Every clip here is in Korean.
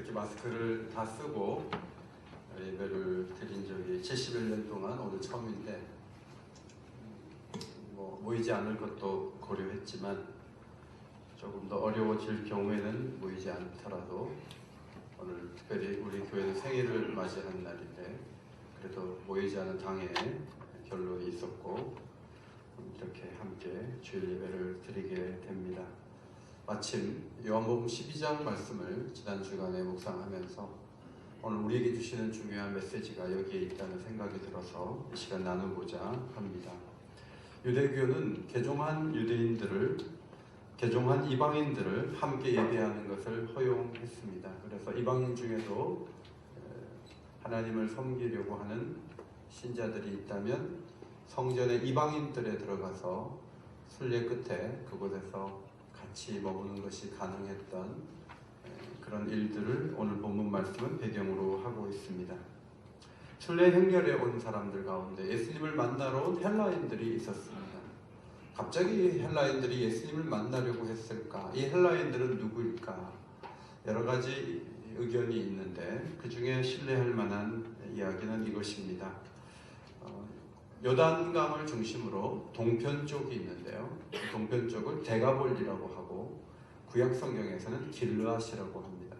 이렇게 마스크를 다 쓰고 예배를 드린 적이 71년 동안 오늘 처음인데 뭐 모이지 않을 것도 고려했지만 조금 더 어려워질 경우에는 모이지 않더라도 오늘 특별히 우리 교회는 생일을 맞이하는 날인데 그래도 모이지 않은 당에 결론이 있었고 이렇게 함께 주일 예배를 드리게 됩니다. 마침 요한복음 12장 말씀을 지난 주간에 묵상하면서 오늘 우리에게 주시는 중요한 메시지가 여기에 있다는 생각이 들어서 이 시간 나누고자 합니다. 유대교는 개종한 유대인들을 개종한 이방인들을 함께 예배하는 것을 허용했습니다. 그래서 이방인 중에도 하나님을 섬기려고 하는 신자들이 있다면 성전의 이방인들에 들어가서 순례 끝에 그곳에서 같이 머무는 것이 가능했던 그런 일들을 오늘 본문 말씀은 배경으로 하고 있습니다. 순례 행렬에 온 사람들 가운데 예수님을 만나러 온 헬라인들이 있었습니다. 갑자기 헬라인들이 예수님을 만나려고 했을까? 이 헬라인들은 누구일까? 여러 가지 의견이 있는데 그 중에 신뢰할 만한 이야기는 이것입니다. 어, 요단강을 중심으로 동편 쪽이 있는데요. 동편 쪽을 대가볼리라고 하고 구약 성경에서는 길르앗이라고 합니다.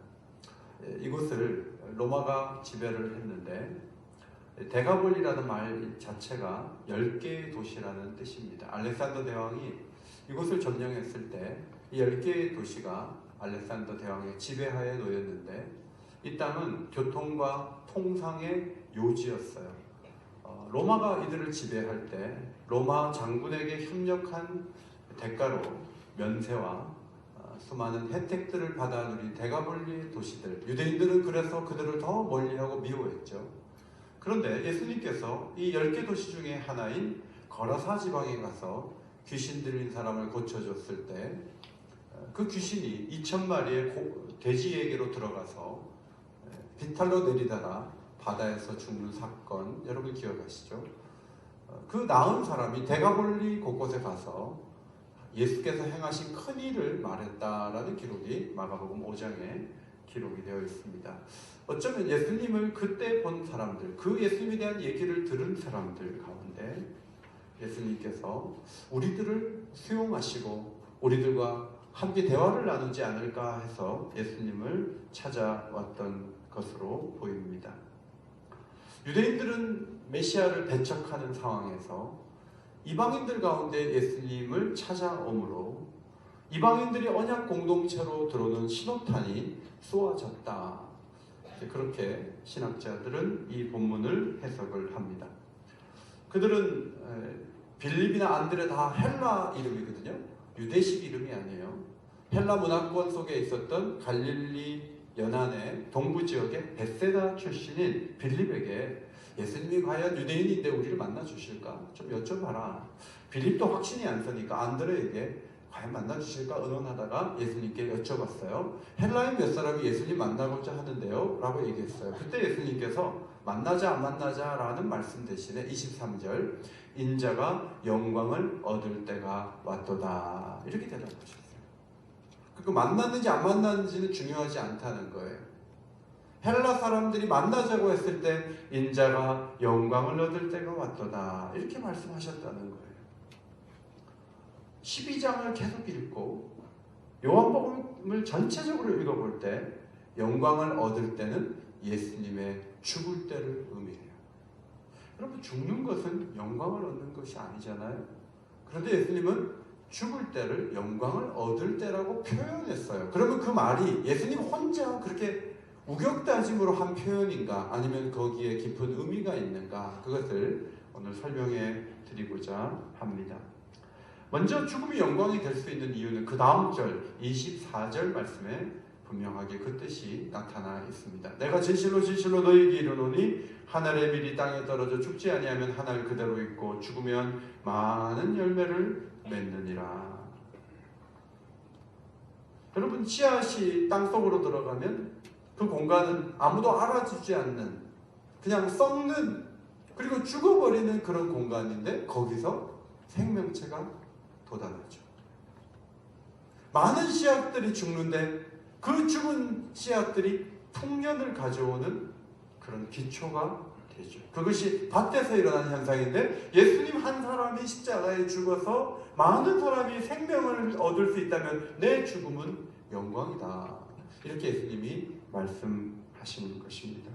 예, 이곳을 로마가 지배를 했는데 대가볼리라는 말 자체가 10개의 도시라는 뜻입니다. 알렉산더 대왕이 이곳을 점령했을 때 이 10개의 도시가 알렉산더 대왕의 지배하에 놓였는데 이 땅은 교통과 통상의 요지였어요. 어, 로마가 이들을 지배할 때 로마 장군에게 협력한 대가로 면세와 어, 수많은 혜택들을 받아 누린 대가볼리 도시들 유대인들은 그래서 그들을 더 멀리하고 미워했죠. 그런데 예수님께서 이열개 도시 중에 하나인 거라사 지방에 가서 귀신 들린 사람을 고쳐줬을 때 그 귀신이 2천 마리의 돼지에게로 들어가서 비탈로 내리다가 바다에서 죽는 사건 여러분 기억하시죠? 그 나은 사람이 대가볼리 곳곳에 가서 예수께서 행하신 큰 일을 말했다라는 기록이 마가복음 5장에 기록이 되어 있습니다. 어쩌면 예수님을 그때 본 사람들, 그 예수님에 대한 얘기를 들은 사람들 가운데 예수님께서 우리들을 수용하시고 우리들과 함께 대화를 나누지 않을까 해서 예수님을 찾아왔던 것으로 보입니다. 유대인들은 메시아를 배척하는 상황에서 이방인들 가운데 예수님을 찾아오므로 이방인들이 언약 공동체로 들어오는 신호탄이 쏘아졌다. 그렇게 신학자들은 이 본문을 해석을 합니다. 그들은 빌립이나 안드레 다 헬라 이름이거든요. 유대식 이름이 아니에요. 헬라 문화권 속에 있었던 갈릴리 연안의 동부 지역의 베세다 출신인 빌립에게 예수님이 과연 유대인인데 우리를 만나 주실까? 좀 여쭤봐라. 빌립도 확신이 안 서니까 안드레에게 과연 만나 주실까 의논하다가 예수님께 여쭤봤어요. 헬라인 몇 사람이 예수님 만나고자 하는데요. 라고 얘기했어요. 그때 예수님께서 만나자 안 만나자라는 말씀 대신에 23절 인자가 영광을 얻을 때가 왔도다. 이렇게 대답하셨어요. 그 만났는지 안 만났는지는 중요하지 않다는 거예요. 헬라 사람들이 만나자고 했을 때 인자가 영광을 얻을 때가 왔도다. 이렇게 말씀하셨다는 거예요. 12장을 계속 읽고 요한복음을 전체적으로 읽어볼 때 영광을 얻을 때는 예수님의 죽을 때를 의미해요. 여러분 죽는 것은 영광을 얻는 것이 아니잖아요. 그런데 예수님은 죽을 때를 영광을 얻을 때라고 표현했어요. 그러면 그 말이 예수님 혼자 그렇게 우격다짐으로 한 표현인가 아니면 거기에 깊은 의미가 있는가 그것을 오늘 설명해 드리고자 합니다. 먼저 죽음이 영광이 될 수 있는 이유는 그 다음 절 24절 말씀에 분명하게 그 뜻이 나타나 있습니다. 내가 진실로 진실로 너희에게 이르노니 하늘의 밀이 땅에 떨어져 죽지 아니하면 하늘 그대로 있고 죽으면 많은 열매를 맺느니라. 여러분 씨앗이 땅 속으로 들어가면 그 공간은 아무도 알아주지 않는 그냥 썩는 그리고 죽어버리는 그런 공간인데 거기서 생명체가 돋아나죠. 많은 씨앗들이 죽는데 그 죽은 씨앗들이 풍년을 가져오는 그런 기초가 되죠. 그것이 밭에서 일어나는 현상인데 예수님 한 사람이 십자가에 죽어서 많은 사람이 생명을 얻을 수 있다면 내 죽음은 영광이다. 이렇게 예수님이 말씀하시는 것입니다.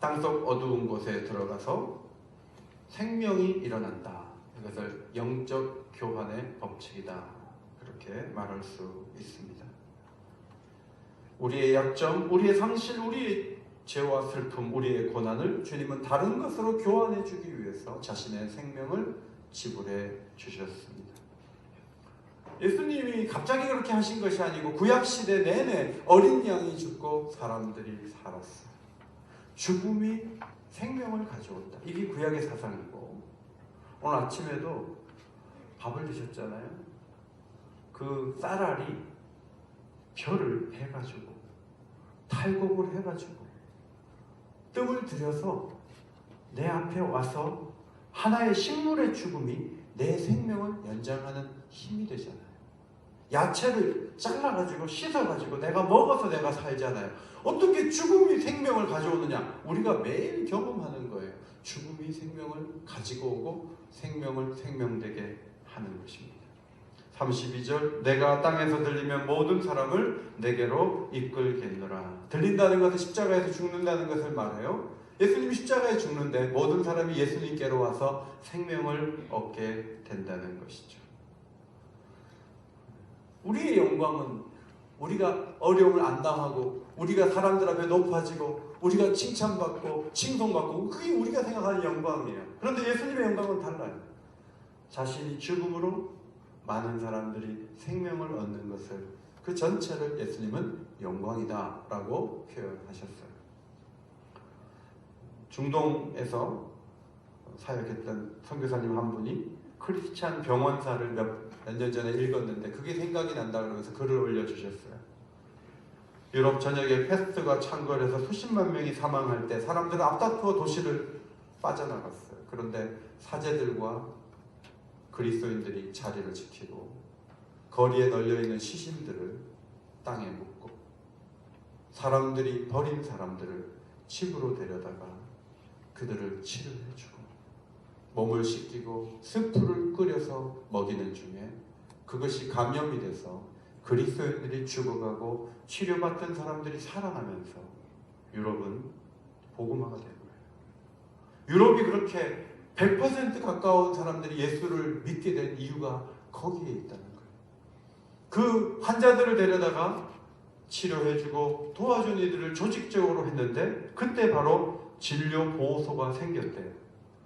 땅속 어두운 곳에 들어가서 생명이 일어난다. 이것을 영적 교환의 법칙이다. 그렇게 말할 수 있습니다. 우리의 약점, 우리의 상실, 우리의 죄와 슬픔, 우리의 고난을 주님은 다른 것으로 교환해 주기 위해서 자신의 생명을 지불해 주셨습니다. 예수님이 갑자기 그렇게 하신 것이 아니고 구약 시대 내내 어린 양이 죽고 사람들이 살았어요. 죽음이 생명을 가져온다. 이게 구약의 사상이고 오늘 아침에도 밥을 드셨잖아요. 그 쌀알이 별을 해가지고 탈곡을 해가지고 뜸을 들여서 내 앞에 와서 하나의 식물의 죽음이 내 생명을 연장하는 힘이 되잖아요. 야채를 잘라가지고 씻어가지고 내가 먹어서 내가 살잖아요. 어떻게 죽음이 생명을 가져오느냐? 우리가 매일 경험하는 거예요. 죽음이 생명을 가지고 오고 생명을 생명되게 하는 것입니다. 32절 내가 땅에서 들리면 모든 사람을 내게로 이끌겠노라. 들린다는 것은 십자가에서 죽는다는 것을 말해요. 예수님이 십자가에 죽는데 모든 사람이 예수님께로 와서 생명을 얻게 된다는 것이죠. 우리의 영광은 우리가 어려움을 안 당하고 우리가 사람들 앞에 높아지고 우리가 칭찬받고 칭송받고 그게 우리가 생각하는 영광이에요. 그런데 예수님의 영광은 달라요. 자신이 죽음으로 많은 사람들이 생명을 얻는 것을 그 전체를 예수님은 영광이다 라고 표현하셨어요. 중동에서 사역했던 선교사님 한 분이 크리스찬 병원사를 몇몇년 전에 읽었는데 그게 생각이 난다 그러면서 글을 올려주셨어요. 유럽 전역에 패스트가 창궐해서 수십만 명이 사망할 때 사람들은 앞다투어 도시를 빠져나갔어요. 그런데 사제들과 그리스도인들이 자리를 지키고 거리에 널려 있는 시신들을 땅에 묻고 사람들이 버린 사람들을 집으로 데려다가 그들을 치료해주고 몸을 씻기고 스프를 끓여서 먹이는 중에 그것이 감염이 돼서 그리스도인들이 죽어가고 치료받던 사람들이 살아나면서 유럽은 복음화가 된 거예요. 유럽이 그렇게 100% 가까운 사람들이 예수를 믿게 된 이유가 거기에 있다는 거예요. 그 환자들을 데려다가 치료해주고 도와준 이들을 조직적으로 했는데 그때 바로 진료 보호소가 생겼대요.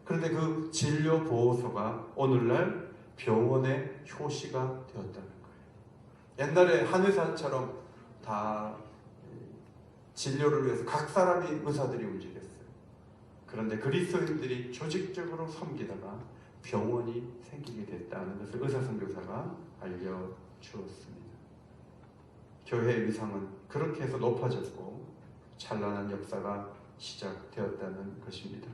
그런데 그 진료 보호소가 오늘날 병원의 효시가 되었다는 거예요. 옛날에 한의사처럼 다 진료를 위해서 각 사람이 의사들이 움직였어요. 그런데 그리스도인들이 조직적으로 섬기다가 병원이 생기게 됐다는 것을 의사 선교사가 알려주었습니다. 교회의 위상은 그렇게 해서 높아졌고 찬란한 역사가 시작되었다는 것입니다.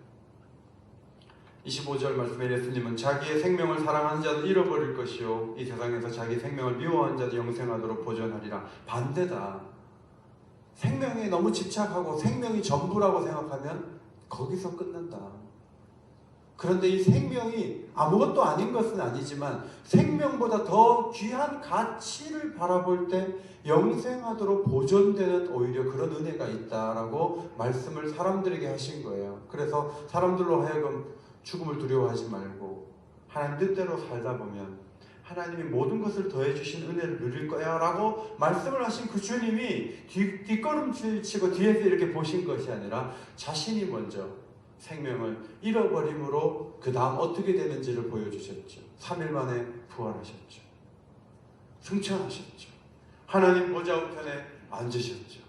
25절 말씀에 예수님은 자기의 생명을 사랑하는 자는 잃어버릴 것이요 이 세상에서 자기 생명을 미워하는 자도 영생하도록 보존하리라 반대다 생명에 너무 집착하고 생명이 전부라고 생각하면 거기서 끝난다 그런데 이 생명이 아무것도 아닌 것은 아니지만 생명보다 더 귀한 가치를 바라볼 때 영생하도록 보존되는 오히려 그런 은혜가 있다라고 말씀을 사람들에게 하신 거예요. 그래서 사람들로 하여금 죽음을 두려워하지 말고 하나님 뜻대로 살다 보면 하나님이 모든 것을 더해 주신 은혜를 누릴 거야라고 말씀을 하신 그 주님이 뒤, 뒷걸음질 치고 뒤에서 이렇게 보신 것이 아니라 자신이 먼저 생명을 잃어버림으로 그 다음 어떻게 되는지를 보여주셨죠. 3일 만에 부활하셨죠. 승천하셨죠. 하나님 보좌 우편에 앉으셨죠.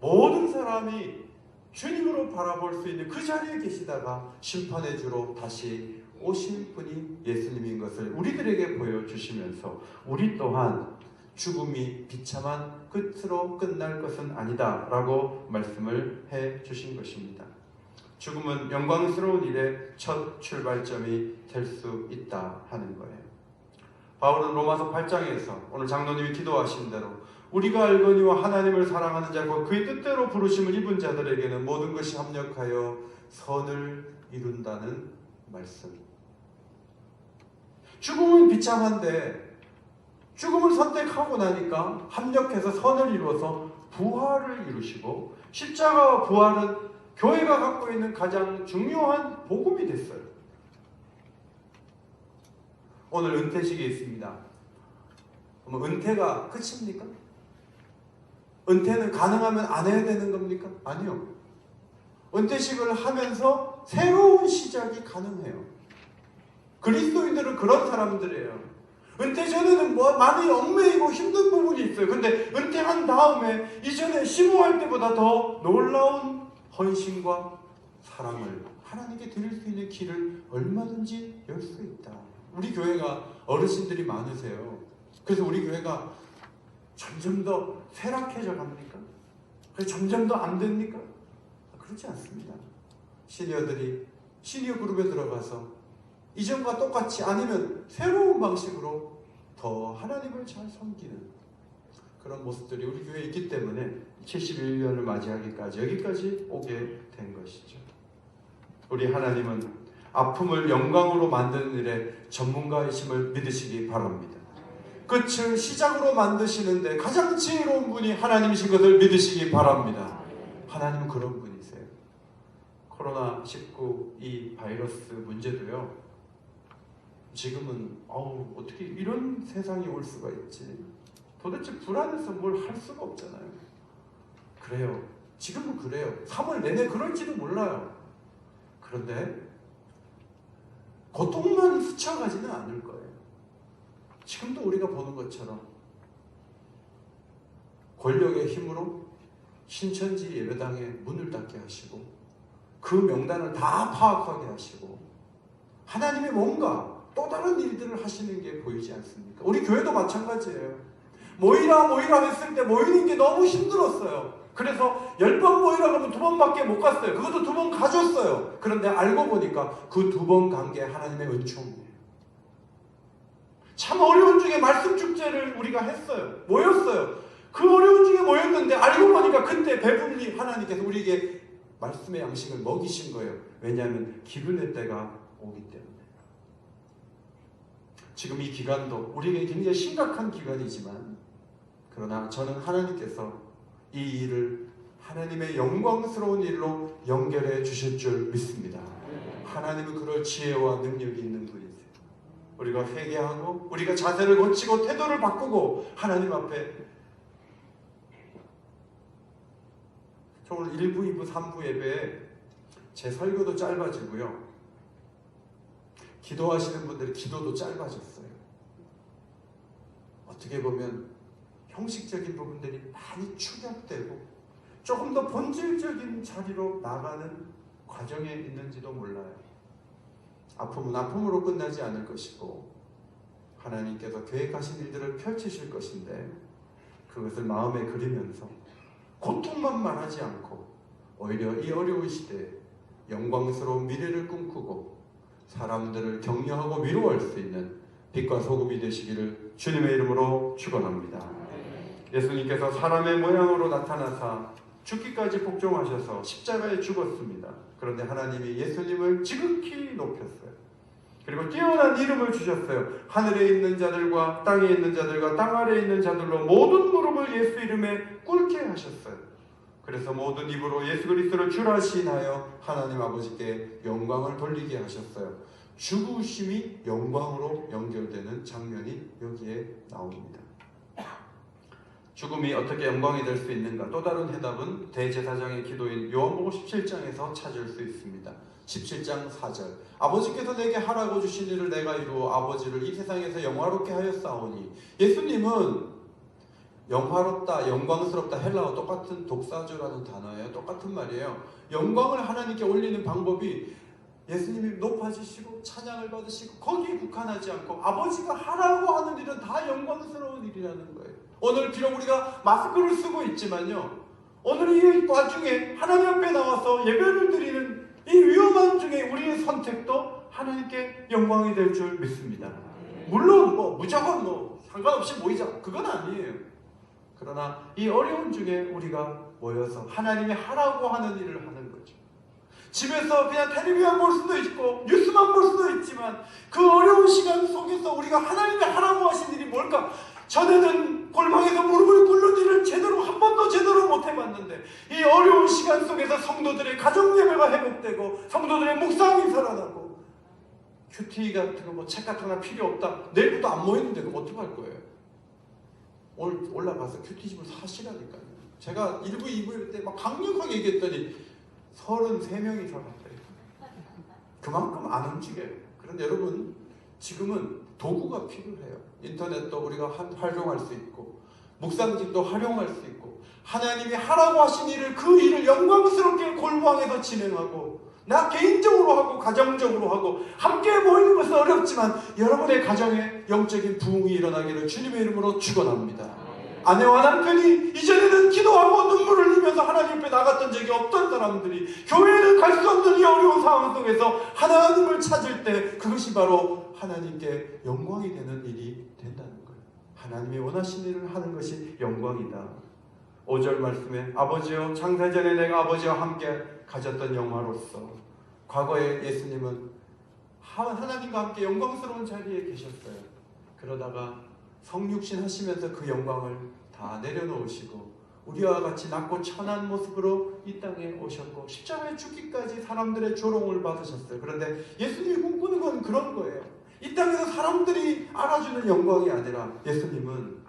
모든 사람이 주님으로 바라볼 수 있는 그 자리에 계시다가 심판의 주로 다시 오실 분이 예수님인 것을 우리들에게 보여주시면서 우리 또한 죽음이 비참한 끝으로 끝날 것은 아니다 라고 말씀을 해 주신 것입니다. 죽음은 영광스러운 일의 첫 출발점이 될 수 있다 하는 거예요. 바울은 로마서 8장에서 오늘 장로님이 기도하신 대로 우리가 알거니와 하나님을 사랑하는 자고 그의 뜻대로 부르심을 입은 자들에게는 모든 것이 합력하여 선을 이룬다는 말씀. 죽음은 비참한데 죽음을 선택하고 나니까 합력해서 선을 이루어서 부활을 이루시고 십자가와 부활은 교회가 갖고 있는 가장 중요한 복음이 됐어요. 오늘 은퇴식이 있습니다. 그럼 은퇴가 끝입니까? 은퇴는 가능하면 안 해야 되는 겁니까? 아니요. 은퇴식을 하면서 새로운 시작이 가능해요. 그리스도인들은 그런 사람들이에요. 은퇴 전에는 뭐 많이 얽매이고 힘든 부분이 있어요. 근데 은퇴한 다음에 이전에 심호할 때보다 더 놀라운 헌신과 사랑을 하나님께 드릴 수 있는 길을 얼마든지 열 수 있다. 우리 교회가 어르신들이 많으세요. 그래서 우리 교회가 점점 더 쇠락해져 갑니까? 점점 더 안 됩니까? 그렇지 않습니다. 시니어들이 시니어 그룹에 들어가서 이전과 똑같이 아니면 새로운 방식으로 더 하나님을 잘 섬기는 그런 모습들이 우리 교회에 있기 때문에 71년을 맞이하기까지 여기까지 오게 된 것이죠. 우리 하나님은 아픔을 영광으로 만드는 일에 전문가이심을 믿으시기 바랍니다. 끝을 시작으로 만드시는데 가장 지혜로운 분이 하나님이신 것을 믿으시기 바랍니다. 하나님은 그런 분이세요. 코로나19 이 바이러스 문제도요. 지금은 어우 어떻게 이런 세상이 올 수가 있지? 도대체 불안해서 뭘 할 수가 없잖아요. 그래요. 지금은 그래요. 3월 내내 그럴지도 몰라요. 그런데 고통만 스쳐가지는 않을 거예요. 지금도 우리가 보는 것처럼 권력의 힘으로 신천지 예배당에 문을 닫게 하시고 그 명단을 다 파악하게 하시고 하나님의 뭔가 또 다른 일들을 하시는 게 보이지 않습니까? 우리 교회도 마찬가지예요. 모이라 모이라 했을 때 모이는 게 너무 힘들었어요. 그래서 열 번 모이라 그러면 두 번밖에 못 갔어요. 그것도 두 번 가줬어요. 그런데 알고 보니까 그 두 번 간 게 하나님의 은총이에요. 참 어려운 중에 말씀 축제를 우리가 했어요. 모였어요. 그 어려운 중에 모였는데 알고 보니까 그때 배불리 하나님께서 우리에게 말씀의 양식을 먹이신 거예요. 왜냐하면 기근의 때가 오기 때문에. 지금 이 기간도 우리에게 굉장히 심각한 기간이지만 그러나 저는 하나님께서 이 일을 하나님의 영광스러운 일로 연결해 주실 줄 믿습니다. 하나님은 그럴 지혜와 능력이 있는 분이세요. 우리가 회개하고 우리가 자세를 고치고 태도를 바꾸고 하나님 앞에 저 오늘 1부, 2부, 3부 예배에 제 설교도 짧아지고요. 기도하시는 분들의 기도도 짧아졌어요. 어떻게 보면 형식적인 부분들이 많이 축약되고 조금 더 본질적인 자리로 나가는 과정에 있는지도 몰라요. 아픔은 아픔으로 끝나지 않을 것이고 하나님께서 계획하신 일들을 펼치실 것인데 그것을 마음에 그리면서 고통만 말하지 않고 오히려 이 어려운 시대에 영광스러운 미래를 꿈꾸고 사람들을 격려하고 위로할 수 있는 빛과 소금이 되시기를 주님의 이름으로 축원합니다. 예수님께서 사람의 모양으로 나타나사 죽기까지 복종하셔서 십자가에 죽었습니다. 그런데 하나님이 예수님을 지극히 높였어요. 그리고 뛰어난 이름을 주셨어요. 하늘에 있는 자들과 땅에 있는 자들과 땅 아래에 있는 자들로 모든 무릎을 예수 이름에 꿇게 하셨어요. 그래서 모든 입으로 예수 그리스도를 주라시나요 하나님 아버지께 영광을 돌리게 하셨어요. 죽으심이 영광으로 연결되는 장면이 여기에 나옵니다. 죽음이 어떻게 영광이 될 수 있는가? 또 다른 해답은 대제사장의 기도인 요한복음 17장에서 찾을 수 있습니다. 17장 4절 아버지께서 내게 하라고 주신 일을 내가 이루어 아버지를 이 세상에서 영화롭게 하였사오니 예수님은 영화롭다, 영광스럽다 헬라어 똑같은 독사조라는 단어예요. 똑같은 말이에요. 영광을 하나님께 올리는 방법이 예수님이 높아지시고 찬양을 받으시고 거기에 국한하지 않고 아버지가 하라고 하는 일은 다 영광스러운 일이라는 거예요. 오늘 비록 우리가 마스크를 쓰고 있지만요. 오늘 이 와중에 하나님 앞에 나와서 예배를 드리는 이 위험한 중에 우리의 선택도 하나님께 영광이 될 줄 믿습니다. 물론 뭐 무조건 뭐 상관없이 모이자 그건 아니에요. 그러나 이 어려운 중에 우리가 모여서 하나님이 하라고 하는 일을 하는 거죠. 집에서 그냥 텔레비만 볼 수도 있고 뉴스만 볼 수도 있지만 그 어려운 시간 속에서 우리가 하나님이 하라고 하신 일이 뭘까? 전에는 골방에서 무릎을 꿇는 일을 제대로 한 번도 제대로 못 해봤는데 이 어려운 시간 속에서 성도들의 가정 예배가 회복되고 성도들의 묵상이 살아나고 큐티 같은 거 뭐 책 같은 거 필요 없다 내일부터 안 모이는데 그럼 어떡할 거예요? 오늘 올라가서 큐티집을 사시라니까요. 제가 1부, 2부 때 막 강력하게 얘기했더니 33명이 살았대요. 그만큼 안 움직여요. 그런데 여러분, 지금은 도구가 필요해요. 인터넷도 우리가 한- 활용할 수 있고, 묵상집도 활용할 수 있고, 하나님이 하라고 하신 일을 그 일을 영광스럽게 골방에서 진행하고, 나 개인적으로 하고, 가정적으로 하고, 함께 모이는 것은 어렵지만, 여러분의 가정에 영적인 부흥이 일어나기를 주님의 이름으로 축원합니다. 아내와 남편이 이전에는 기도하고 눈물을 흘리면서 하나님 앞에 나갔던 적이 없던 사람들이 교회는 갈 수 없는 이 어려운 상황 속에서 하나님을 찾을 때 그것이 바로 하나님께 영광이 되는 일이 된다는 거예요. 하나님이 원하신 일을 하는 것이 영광이다. 5절 말씀에 아버지여 창세전에 내가 아버지와 함께 가졌던 영화로서 과거에 예수님은 하- 하나님과 함께 영광스러운 자리에 계셨어요. 그러다가 성육신 하시면서 그 영광을 다 내려놓으시고 우리와 같이 낮고 천한 모습으로 이 땅에 오셨고 십자가에 죽기까지 사람들의 조롱을 받으셨어요. 그런데 예수님이 꿈꾸는 건 그런 거예요. 이 땅에서 사람들이 알아주는 영광이 아니라 예수님은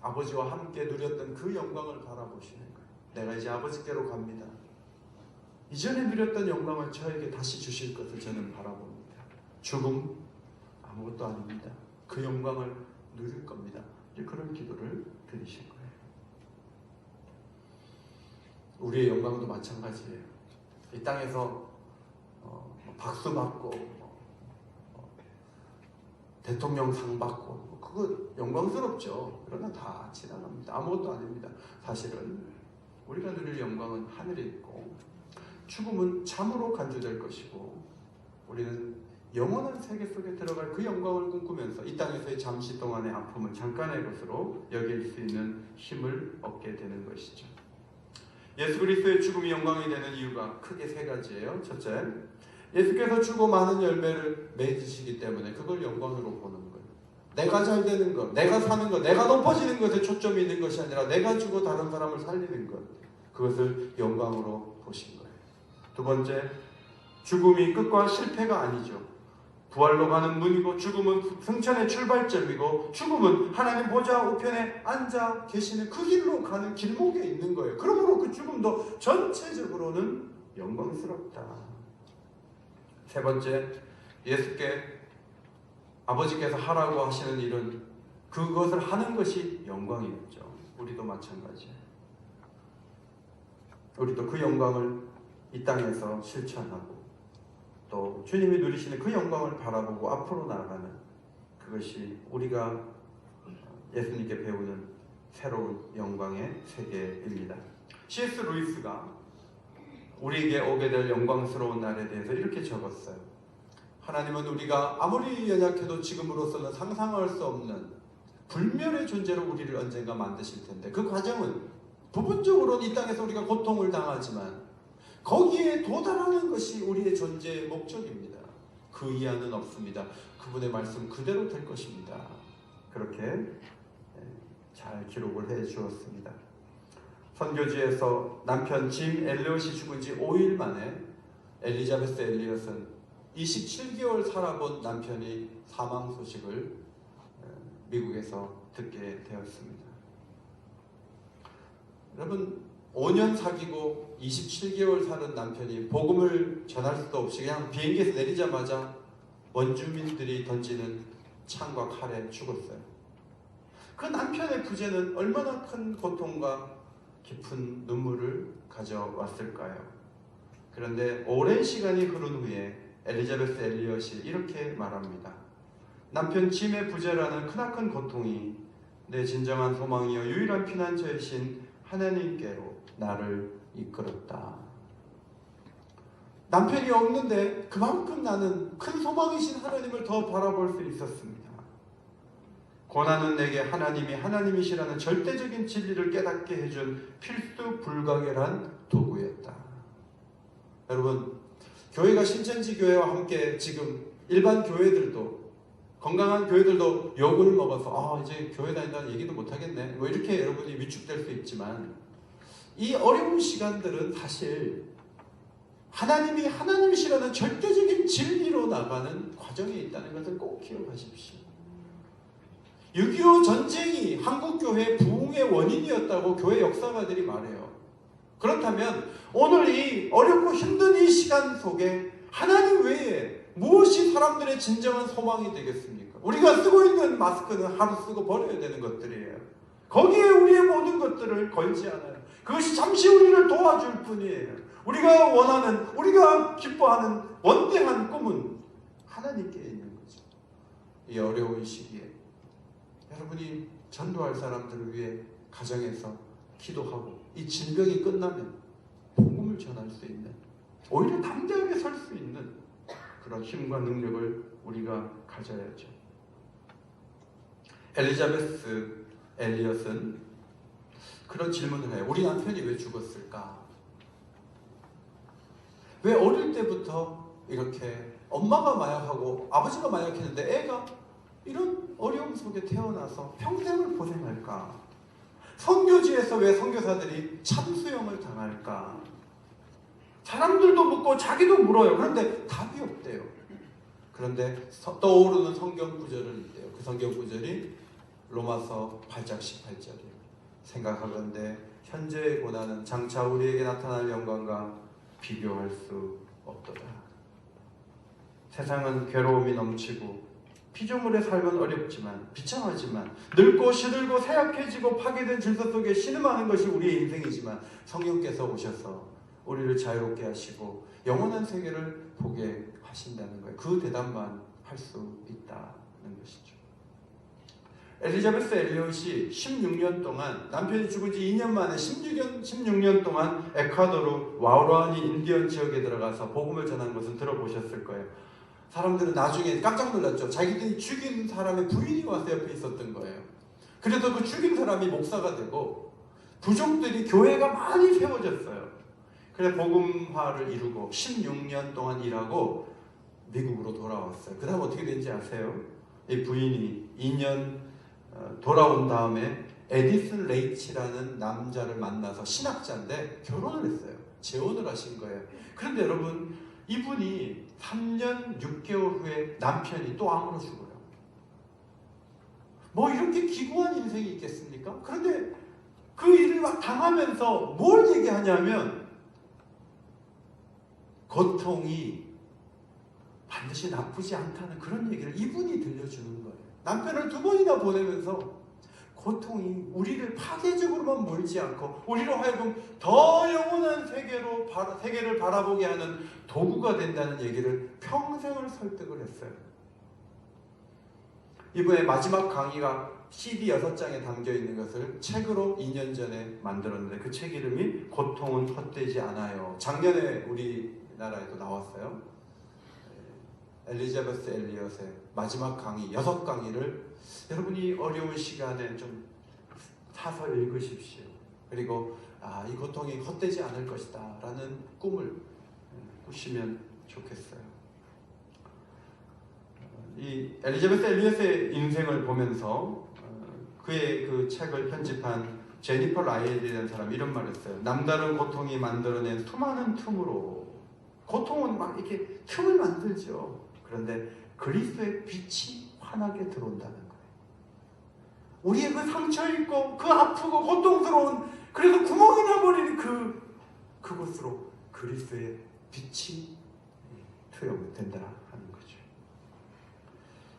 아버지와 함께 누렸던 그 영광을 바라보시는 거예요. 내가 이제 아버지께로 갑니다. 이전에 누렸던 영광을 저에게 다시 주실 것을 저는 바라봅니다. 죽음 아무것도 아닙니다. 그 영광을 누릴 겁니다. 그런 기도를 드리신 거예요. 우리의 영광도 마찬가지예요. 이 땅에서 어, 박수 받고 어, 대통령 상 받고 그거 영광스럽죠. 그러나 다 지나갑니다. 아무것도 아닙니다. 사실은 우리가 누릴 영광은 하늘에 있고 죽음은 참으로 간주될 것이고 우리는 영원한 세계 속에 들어갈 그 영광을 꿈꾸면서 이 땅에서의 잠시 동안의 아픔을 잠깐의 것으로 여길 수 있는 힘을 얻게 되는 것이죠. 예수 그리스도의 죽음이 영광이 되는 이유가 크게 세 가지예요. 첫째, 예수께서 주고 많은 열매를 맺으시기 때문에 그걸 영광으로 보는 거예요. 내가 잘 되는 것, 내가 사는 것, 내가 높아지는 것에 초점이 있는 것이 아니라 내가 주고 다른 사람을 살리는 것, 그것을 영광으로 보신 거예요. 두 번째, 죽음이 끝과 실패가 아니죠. 부활로 가는 문이고 죽음은 승천의 출발점이고 죽음은 하나님 보좌 우편에 앉아 계시는 그 길로 가는 길목에 있는 거예요. 그러므로 그 죽음도 전체적으로는 영광스럽다. 세 번째, 예수께 아버지께서 하라고 하시는 일은 그것을 하는 것이 영광이었죠. 우리도 마찬가지예요. 우리도 그 영광을 이 땅에서 실천하고 또 주님이 누리시는 그 영광을 바라보고 앞으로 나아가는 그것이 우리가 예수님께 배우는 새로운 영광의 세계입니다. C.S. 루이스가 우리에게 오게 될 영광스러운 날에 대해서 이렇게 적었어요. 하나님은 우리가 아무리 연약해도 지금으로서는 상상할 수 없는 불멸의 존재로 우리를 언젠가 만드실 텐데 그 과정은 부분적으로는 이 땅에서 우리가 고통을 당하지만 거기에 도달하는 것이 우리의 존재의 목적입니다. 그 이하는 없습니다. 그분의 말씀 그대로 될 것입니다. 그렇게 잘 기록을 해 주었습니다. 선교지에서 남편 짐 엘리엇이 죽은 지 5일 만에 엘리자베스 엘리엇은 27개월 살아본 남편이 사망 소식을 미국에서 듣게 되었습니다. 여러분 5년 사귀고 27개월 사는 남편이 복음을 전할 수도 없이 그냥 비행기에서 내리자마자 원주민들이 던지는 창과 칼에 죽었어요. 그 남편의 부재는 얼마나 큰 고통과 깊은 눈물을 가져왔을까요? 그런데 오랜 시간이 흐른 후에 엘리자베스 엘리엇이 이렇게 말합니다. 남편 짐의 부재라는 크나큰 고통이 내 진정한 소망이요 유일한 피난처이신 하나님께로 나를 이끌었다. 남편이 없는데 그만큼 나는 큰 소망이신 하나님을 더 바라볼 수 있었습니다. 고난은 내게 하나님이 하나님이시라는 절대적인 진리를 깨닫게 해준 필수 불가결한 도구였다. 여러분, 교회가 신천지 교회와 함께 지금 일반 교회들도 건강한 교회들도 욕을 먹어서 아 이제 교회 다닌다는 얘기도 못 하겠네. 뭐 이렇게 여러분이 위축될 수 있지만 이 어려운 시간들은 사실 하나님이 하나님이시라는 절대적인 진리로 나가는 과정에 있다는 것을 꼭 기억하십시오. 6.25 전쟁이 한국교회 부흥의 원인이었다고 교회 역사가들이 말해요. 그렇다면 오늘 이 어렵고 힘든 이 시간 속에 하나님 외에 무엇이 사람들의 진정한 소망이 되겠습니까? 우리가 쓰고 있는 마스크는 하루 쓰고 버려야 되는 것들이에요. 거기에 우리의 모든 것들을 걸지 않아요. 그것이 잠시 우리를 도와줄 뿐이에요. 우리가 원하는, 우리가 기뻐하는 원대한 꿈은 하나님께 있는 거죠. 이 어려운 시기에 여러분이 전도할 사람들을 위해 가정에서 기도하고 이 질병이 끝나면 복음을 전할 수 있는 오히려 담대하게 설 수 있는 그런 힘과 능력을 우리가 가져야죠. 엘리자베스 엘리엇은 그런 질문을 해요. 우리 남편이 왜 죽었을까? 왜 어릴 때부터 이렇게 엄마가 마약하고 아버지가 마약했는데 애가 이런 어려움 속에 태어나서 평생을 고생할까? 선교지에서 왜 선교사들이 참수형을 당할까? 사람들도 묻고 자기도 물어요. 그런데 답이 없대요. 그런데 서- 떠오르는 성경 구절은 있대요. 그 성경 구절이 로마서 8장 18절이에요. 생각하건대 현재의 고난은 장차 우리에게 나타날 영광과 비교할 수 없도다. 세상은 괴로움이 넘치고 피조물의 삶은 어렵지만 비참하지만 늙고 시들고 쇠약해지고 파괴된 질서 속에 신음하는 것이 우리의 인생이지만 성령께서 오셔서 우리를 자유롭게 하시고 영원한 세계를 보게 하신다는 거예요. 그 대답만 할 수 있다는 것이죠. 엘리자베스 엘리엇이 16년 동안 남편이 죽은 지 2년 만에 16년, 16년 동안 에콰도르 와우라니 인디언 지역에 들어가서 복음을 전한 것은 들어보셨을 거예요. 사람들은 나중에 깜짝 놀랐죠. 자기들이 죽인 사람의 부인이 와서 옆에 있었던 거예요. 그래서 그 죽인 사람이 목사가 되고 부족들이 교회가 많이 세워졌어요. 그래 복음화를 이루고 16년 동안 일하고 미국으로 돌아왔어요. 그 다음 어떻게 된지 아세요? 이 부인이 2년 어, 돌아온 다음에 에디슨 레이치라는 남자를 만나서 신학자인데 결혼을 했어요. 재혼을 하신 거예요. 그런데 여러분 이분이 3년 6개월 후에 남편이 또 암으로 죽어요. 뭐 이렇게 기구한 인생이 있겠습니까? 그런데 그 일을 막 당하면서 뭘 얘기하냐면 고통이 반드시 나쁘지 않다는 그런 얘기를 이분이 들려주는 거예요. 남편을 두 번이나 보내면서 고통이 우리를 파괴적으로만 몰지 않고 우리로 하여금 더 영원한 세계로 바, 세계를 바라보게 하는 도구가 된다는 얘기를 평생을 설득을 했어요. 이번에 마지막 강의가 CD 6장에 담겨 있는 것을 책으로 2년 전에 만들었는데 그 책 이름이 고통은 헛되지 않아요. 작년에 우리나라에도 나왔어요. 엘리자베스 엘리엇의 마지막 강의 여섯 강의를 여러분이 어려운 시간에 좀 사서 읽으십시오. 그리고 아, 이 고통이 헛되지 않을 것이다 라는 꿈을 꾸시면 좋겠어요. 이 엘리자베스 엘리엇의 인생을 보면서 그의 그 책을 편집한 제니퍼 라이엘이라는 사람이 이런 말을 했어요. 남다른 고통이 만들어낸 수많은 틈으로 고통은 막 이렇게 틈을 만들죠. 그런데 그리스도의 빛이 환하게 들어온다는. 우리의 그 상처 있고 그 아프고 고통스러운 그래서 구멍이 나버리는 그 그곳으로 그리스도의 빛이 투영된다 하는 거죠.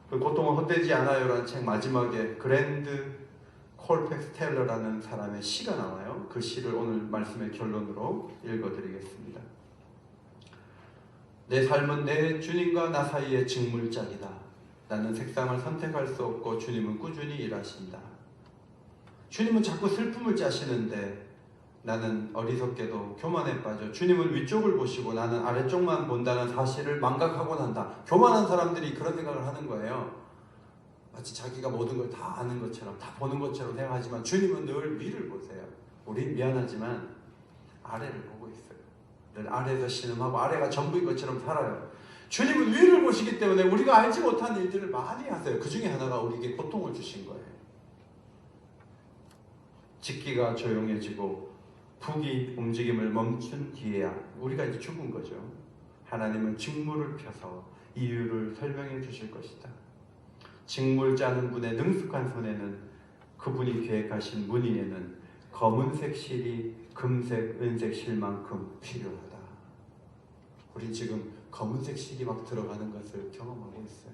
그 고통은 헛되지 않아요라는 책 마지막에 그랜드 콜펙스 텔러라는 사람의 시가 나와요. 그 시를 오늘 말씀의 결론으로 읽어드리겠습니다. 내 삶은 내 주님과 나 사이의 직물짝이다. 나는 색상을 선택할 수 없고 주님은 꾸준히 일하신다. 주님은 자꾸 슬픔을 짜시는데 나는 어리석게도 교만에 빠져 주님은 위쪽을 보시고 나는 아래쪽만 본다는 사실을 망각하고 난다. 교만한 사람들이 그런 생각을 하는 거예요. 마치 자기가 모든 걸 다 아는 것처럼 다 보는 것처럼 생각하지만 주님은 늘 위를 보세요. 우린 미안하지만 아래를 보고 있어요. 늘 아래에서 신음하고 아래가 전부인 것처럼 살아요. 주님은 위를 보시기 때문에 우리가 알지 못한 일들을 많이 하세요. 그 중에 하나가 우리에게 고통을 주신 거예요. 직기가 조용해지고 북이 움직임을 멈춘 뒤에야 우리가 이제 죽은 거죠. 하나님은 직무를 펴서 이유를 설명해 주실 것이다. 직물 짜는 분의 능숙한 손에는 그분이 계획하신 무늬에는 검은색 실이 금색, 은색 실만큼 필요하다. 우리 지금 검은색 실이 막 들어가는 것을 경험하고 있어요.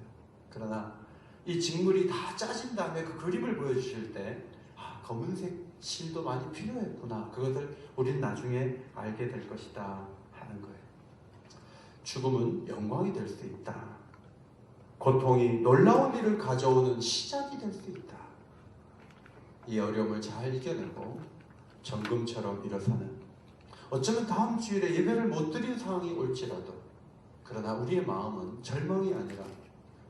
그러나 이 직물이 다 짜진 다음에 그 그림을 보여주실 때 아, 검은색 실도 많이 필요했구나. 그것을 우린 나중에 알게 될 것이다 하는 거예요. 죽음은 영광이 될 수 있다. 고통이 놀라운 일을 가져오는 시작이 될 수 있다. 이 어려움을 잘 이겨내고 정금처럼 일어서는 어쩌면 다음 주일에 예배를 못 드린 상황이 올지라도 그러나 우리의 마음은 절망이 아니라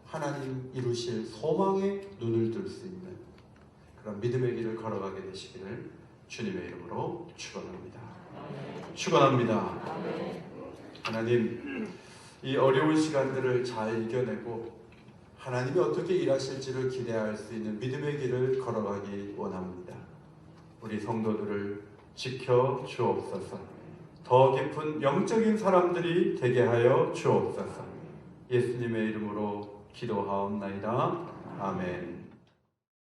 하나님 이루실 소망에 눈을 들수 있는 그런 믿음의 길을 걸어가게 되시기를 주님의 이름으로 축원합니다. 축원합니다. 하나님 이 어려운 시간들을 잘 이겨내고 하나님이 어떻게 일하실지를 기대할 수 있는 믿음의 길을 걸어가기 원합니다. 우리 성도들을 지켜 주옵소서. 더 깊은 영적인 사람들이 되게 하여 주옵소서. 예수님의 이름으로 기도하옵나이다. 아멘.